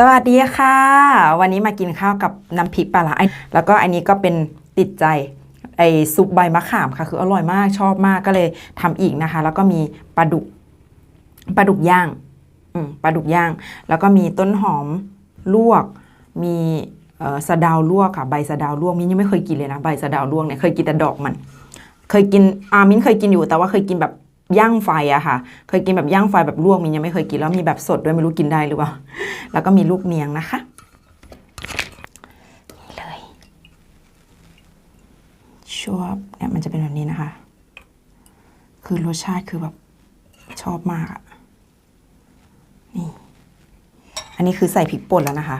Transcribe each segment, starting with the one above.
สวัสดีค่ะ วันนี้มากินข้าวกับน้ำพริกปลาไอ้แล้วก็อันนี้ก็เป็นติดใจไอซุปใบมะขามค่ะ คืออร่อยมากชอบมากก็เลยทำอีกนะคะ แล้วก็มีปลาดุกปลาดุกย่างปลาดุกย่าง แล้วก็มีต้นหอมลวก มีสะดาวลวกค่ะ ใบสะดาวลวกมิ้นยังไม่เคยกินเลยนะใบสะดาวลวกเนี่ยเคยกินแต่ดอกมัน เคยกินอามิ้นเคยกินอยู่แต่ว่าเคยกินแบบ ย่างไฟอะค่ะ เคยกินแบบย่างไฟแบบลวกมินยังไม่เคยกินแล้วมีแบบสดด้วยไม่รู้กินได้หรือเปล่า แล้วก็มีลูกเนียงนะคะเลยชอบเนี่ยมันจะเป็นแบบนี้นะคะ คือรสชาติคือแบบชอบมากอะนี่ อันนี้คือใส่พริกป่นแล้วนะคะ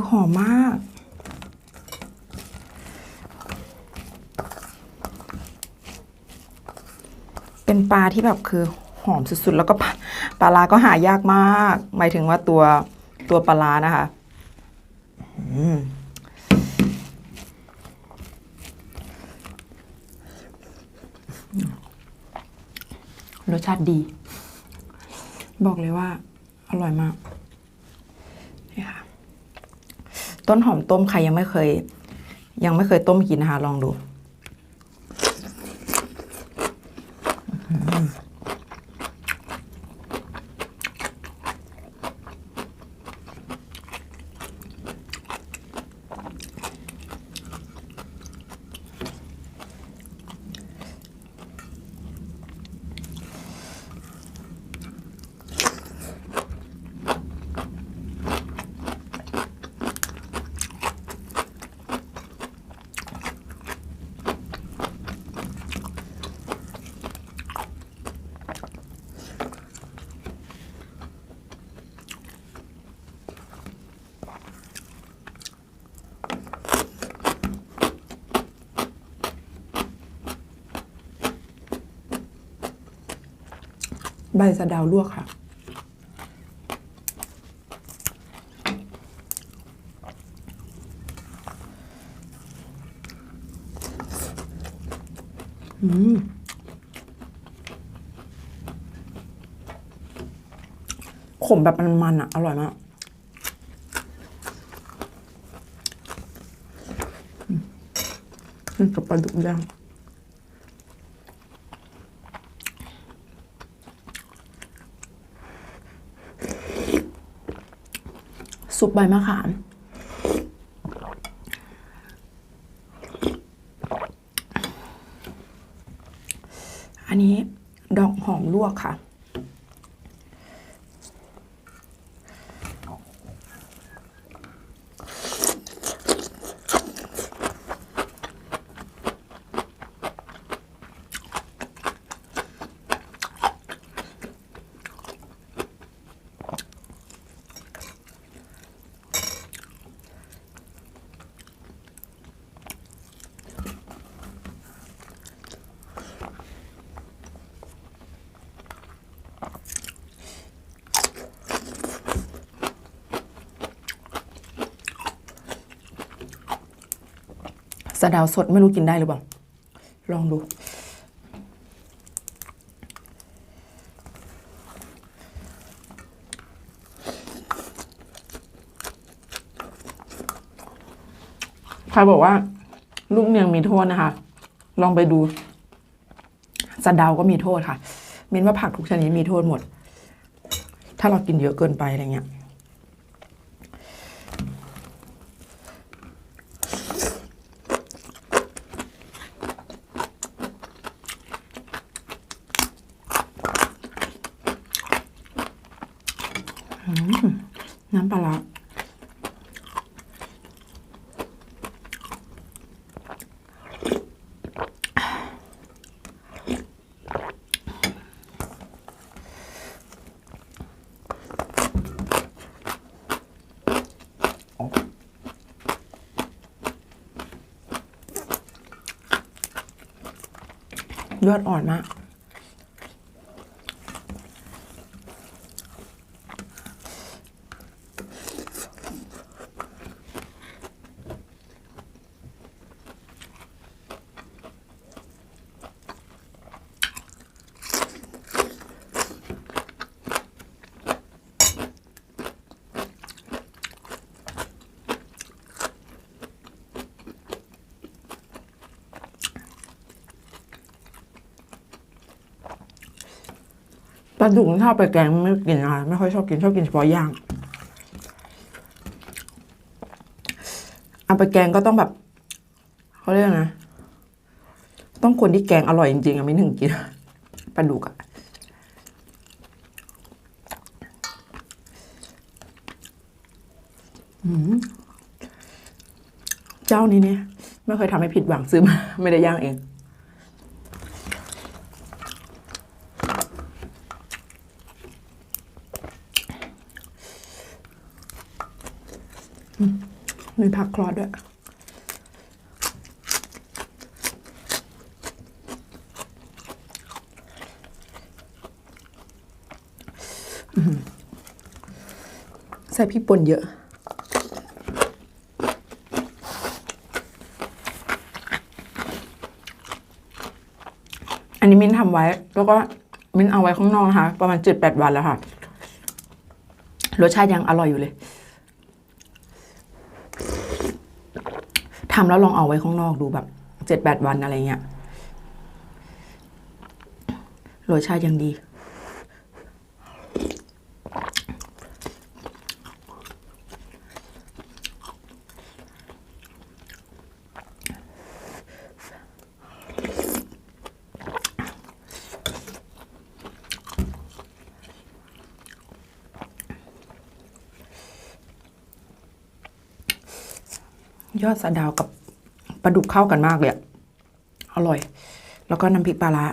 คือหอมมาก เป็นปลาที่แบบคือหอมสุดๆ แล้วก็ปลาลาร้าก็หายากมาก หมายถึงว่าตัวตัวปลาร้านะคะรสชาติดี บอกเลยว่า อร่อยมากนี่ค่ะ ต้นหอมต้มใครยังไม่เคย ยังไม่เคยต้มกินนะคะลองดู ใบสะเดาวลวกค่ะ อืมขมแบบมันๆอะ อร่อยมากนี่กับปลาดุกย่าง ซุปใบมะขาม อันนี้ดอกหอมลวกค่ะ สะดาวสดไม่รู้กินได้หรือเปล่า ลองดู ใครบอกว่า ลูกเนียงมีโทษนะคะ ลองไปดู สะดาวก็มีโทษค่ะเม้นว่าผักทุกชนิดมีโทษหมด ถ้าเรากินเยอะเกินไปอะไรเงี้ย น้ำปลาร้าเลือดอ่อนมาก ปลาดุกถ้าเอาไปแกงไม่กินนะคะไม่ค่อยชอบกินชอบกินเฉพาะย่างเอาไปแกงก็ต้องแบบเขาเรียกนะ ต้องคนที่แกงอร่อยจริงๆอะไม่ถึงกินปลาดุกอะเจ้านี้เนี่ยไม่เคยทำให้ผิดหวังซื้อมา ไม่ได้ย่างเอง มีผักคลอดด้วย ใส่พริกป่นเยอะอันนี้มิ้นทำไว้ แล้วก็มิ้นเอาไว้ข้างนอกนะคะ ประมาณเจ็ดแปดวันแล้วค่ะ รสชาติยังอร่อยอยู่เลย ทำแล้วลองเอาไว้ข้างนอกดูแบบเจ็ดแปดวันอะไรเงี้ยรสชาติยังดี ยอดสะดาวกับ ปลาดุกเข้ากันมากเลยอร่อย แล้วก็น้ำพริกปลาร้า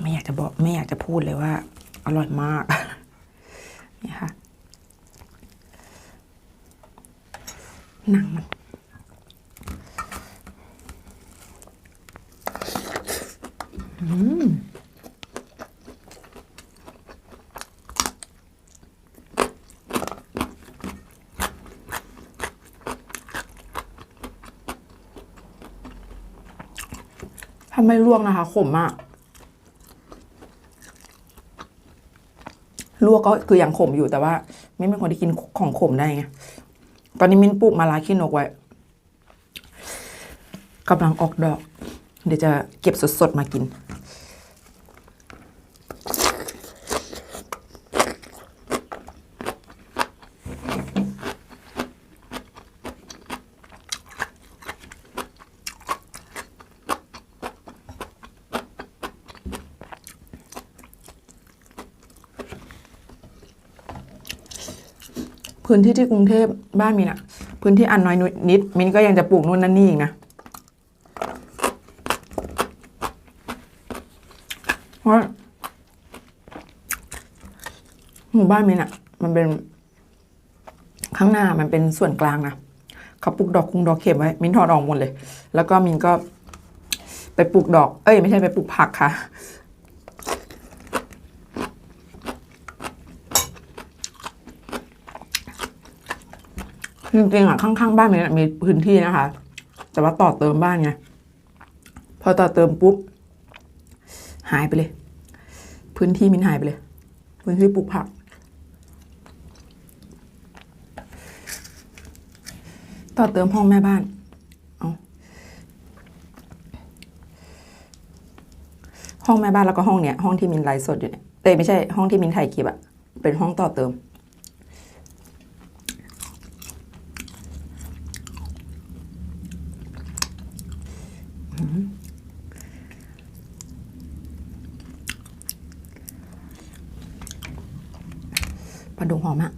ไม่อยากจะบอกไม่อยากจะพูดเลยว่า อร่อยมากนี่ค่ะหนังมันอืม ไม่ลวกนะคะ ขมอะลวกก็คือยังขมอยู่แต่ว่า ไม่เป็นคนที่กินของขมได้ไง ตอนนี้มิ้นปลูกมาลาขี้นกไว้กำลังออกดอก เดี๋ยวจะเก็บสดๆมากิน พื้นที่ที่กรุงเทพบ้านมินอะพื้นที่อันน้อยนิด มินก็ยังจะปลูกนู่นนั่นนี่อีกนะเพราะหมู่บ้านมินอะมันเป็น ข้างหน้ามันเป็นส่วนกลางนะเขาปลูกดอกคุงดอกเข็มไว้ มินถอดออกหมดเลย แล้วก็มินก็ไปปลูกดอก เอ้ย ไม่ใช่ไปปลูกผักค่ะ จริงๆอะข้างๆบ้านมันมีพื้นที่นะคะ แต่ว่าต่อเติมบ้านไงพอต่อเติมปุ๊บหายไปเลย พื้นที่มินหายไปเลย พื้นที่ปลูกผัก ต่อเติมห้องแม่บ้านเอาห้องแม่บ้านแล้วก็ห้องเนี้ยห้องที่มินไลฟ์สดอยู่เนี่ยเต้ยไม่ใช่ห้องที่มินถ่ายคลิปอะเป็นห้องต่อเติม ปลาดุกหอมอะ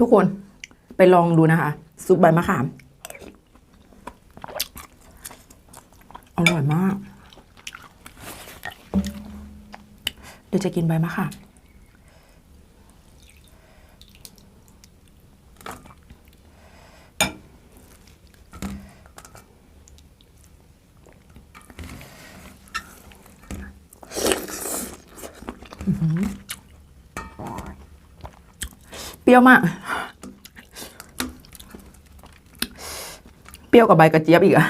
ทุกคนไปลองดูนะคะ ซุปใบมะขาม อร่อยมาก เดี๋ยวจะกินใบมะขาม嗯哼。Mm. รี้ยวมาก เปรี้ยวกับใบกระเจี๊ยบอีกอะ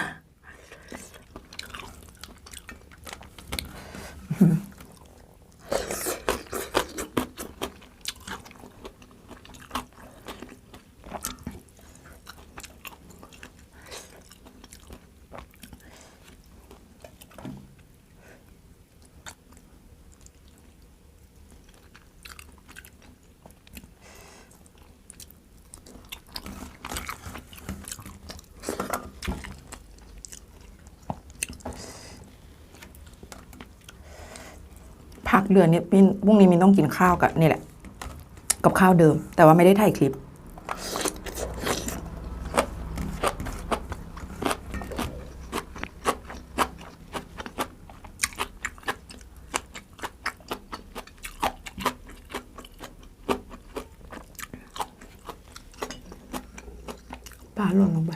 เดือนนี้มินพรุ่งนี้มินต้องกินข้าวกับนี่แหละ กับข้าวเดิม แต่ว่าไม่ได้ถ่ายคลิป ปลาหล่นลงไป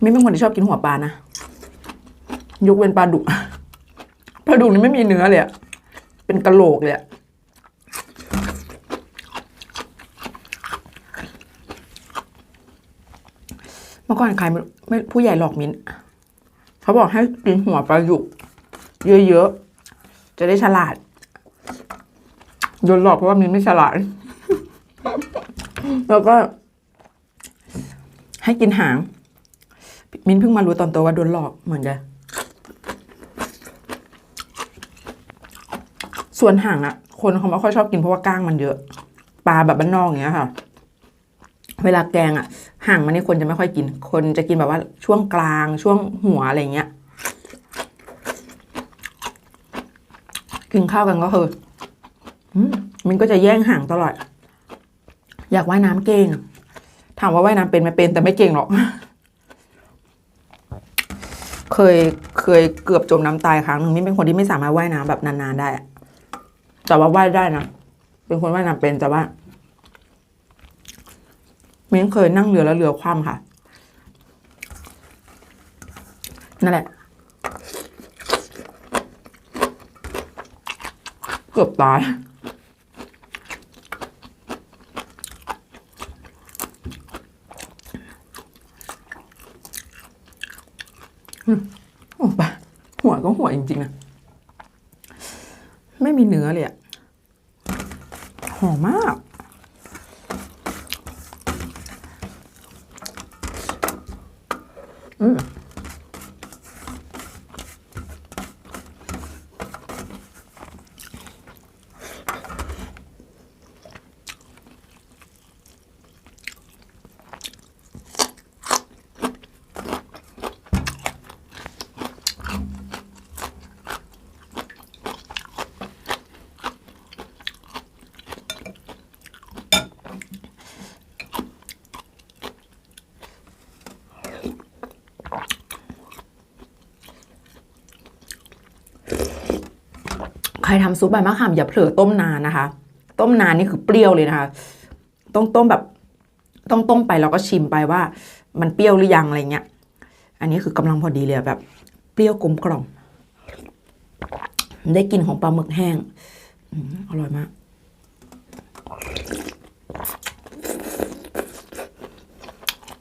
ไม่เป็นคนที่ชอบกินหัวปลานะยกเว้นปลาดุกปลาดุกนี่ไม่มีเนื้อเลยอะเป็นกระโหลกเลยอะเมื่อก่อนใครไม่ไม่ผู้ใหญ่หลอกมิ้นเขาบอกให้กินหัวปลาดุกเยอะๆ จะได้ฉลาดโดนหลอกเพราะว่ามิ้นไม่ฉลาด แล้วก็ให้กินหาง มิ้นเพิ่งมารู้ตอนโตว่าโดนหลอกเหมือนกันส่วนหางอะคนเขาไม่ค่อยชอบกินเพราะว่าก้างมันเยอะ ปลาแบบบ้านนอกอย่างเงี้ยค่ะ เวลาแกงอะหางมันนี่คนจะไม่ค่อยกิน คนจะกินแบบว่าช่วงกลางช่วงหัวอะไรเงี้ย กินข้าวกันก็คือมมันก็จะแย่งหางตลอด อยากว่ายน้ำเก่ง ถามว่าว่ายน้ำเป็นไหมเป็นแต่ไม่เก่งหรอก ยเคยเกือบจมน้ำตายครั้งหนึ่งนี่เป็นคนที่ไม่สามารถว่ายน้ำแบบนานๆได้ แต่ว่าว่ายได้นะเป็นคนว่ายน้ำเป็นแต่ว่ามิ้นเคยนั่งเรือแล้วเรือคว่ำค่ะ นั่นแหละ เกือบตาย โอ้ปะหัว ก็ห่วยจริงๆนะไม่มีเนื้อเลยอะหอมมาก รทำซุปใบมะขามอย่าเผลอต้มนานนะคะ ต้มนานนี่คือเปรี้ยวเลยนะคะ ต้องต้มแบบ ต้องต้มไปแล้วก็ชิมไปว่า มันเปรี้ยวหรือยังอะไรเงี้ย อันนี้คือกำลังพอดีเลยแบบ เปรี้ยวกลมกล่อม ได้กลิ่นของปลาหมึกแห้งอร่อยมาก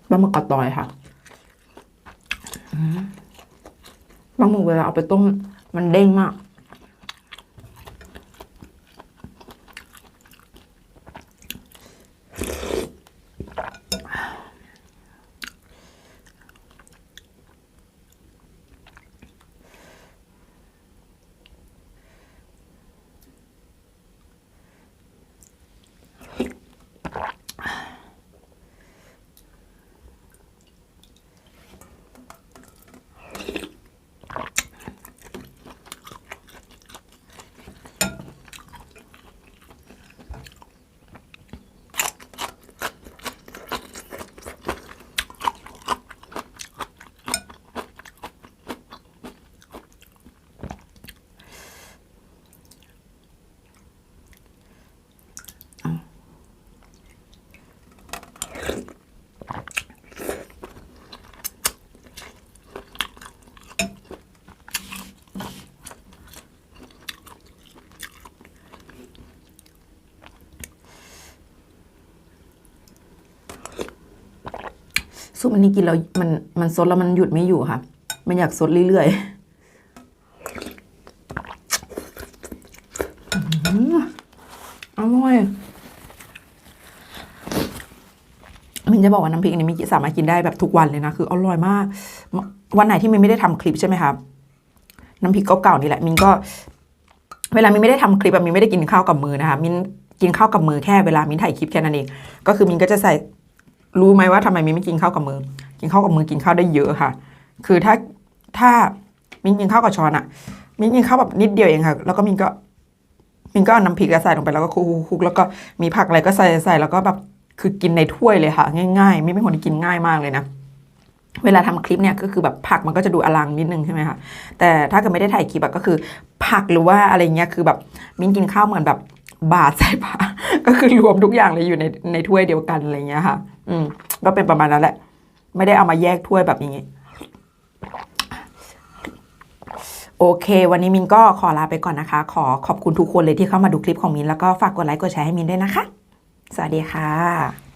ปลาหมึกกระตอยค่ะปลาหมึกเวลาเอาไปต้มมันเด้งมาก ซุปอันนี้กินแล้วมันมันซดแล้วมันหยุดไม่อยู่ค่ะ มันอยากซดเรื่อยๆอร่อยมินจะบอกว่าน้ำพริกนี้มินสามารถกินได้แบบทุกวันเลยนะ คืออร่อยมาก วันไหนที่มินไม่ได้ทำคลิปใช่ไหมคะน้ำพริกเก่าๆนี่แหละมินก็ เวลามินไม่ได้ทำคลิปอะมินไม่ได้กินข้าวกับมือนะคะมินกินข้าวกับมือแค่เวลามินถ่ายคลิปแค่นั้นเองก็คือมินก็จะใส่ รู้ไหมว่าทำไมมิ้นไม่กินข้าวกับมือ กินข้าวกับมือกินข้าวได้เยอะค่ะ คือถ้าถ้ามิ้นกินข้าวกับช้อนอะมิ้นกินข้าวแบบนิดเดียวเองค่ะ แล้วก็มิ้นก็มิ้นก็เอาน้ำพริกใส่ลงไปแล้วก็คลุกๆแล้วก็มีผักอะไรก็ใส่ใส่แล้วก็แบบคือกินในถ้วยเลยค่ะ ง่ายๆมิ้นเป็นคนที่กินง่ายมากเลยนะเวลาทำคลิปเนี่ยก็คือแบบผักมันก็จะดูอลังนิดนึงใช่ไหมคะแต่ถ้าเกิดไม่ได้ถ่ายคลิปก็คือ ผักหรือว่าอะไรเงี้ยคือแบบมิ้นกินข้าวเหมือนแบบบาทใส่ผ้าก็คือรวมทุกอย่างเลยอยู่ในในถ้วยเดียวกันอะไรเงี้ยค่ะ อืม ก็เป็นประมาณนั้นแหละ ไม่ได้เอามาแยกถ้วยแบบนี้ โอเค วันนี้มินก็ขอลาไปก่อนนะคะ ขอขอบคุณทุกคนเลยที่เข้ามาดูคลิปของมิน แล้วก็ฝากกดไลค์กดแชร์ให้มินด้วยนะคะ สวัสดีค่ะ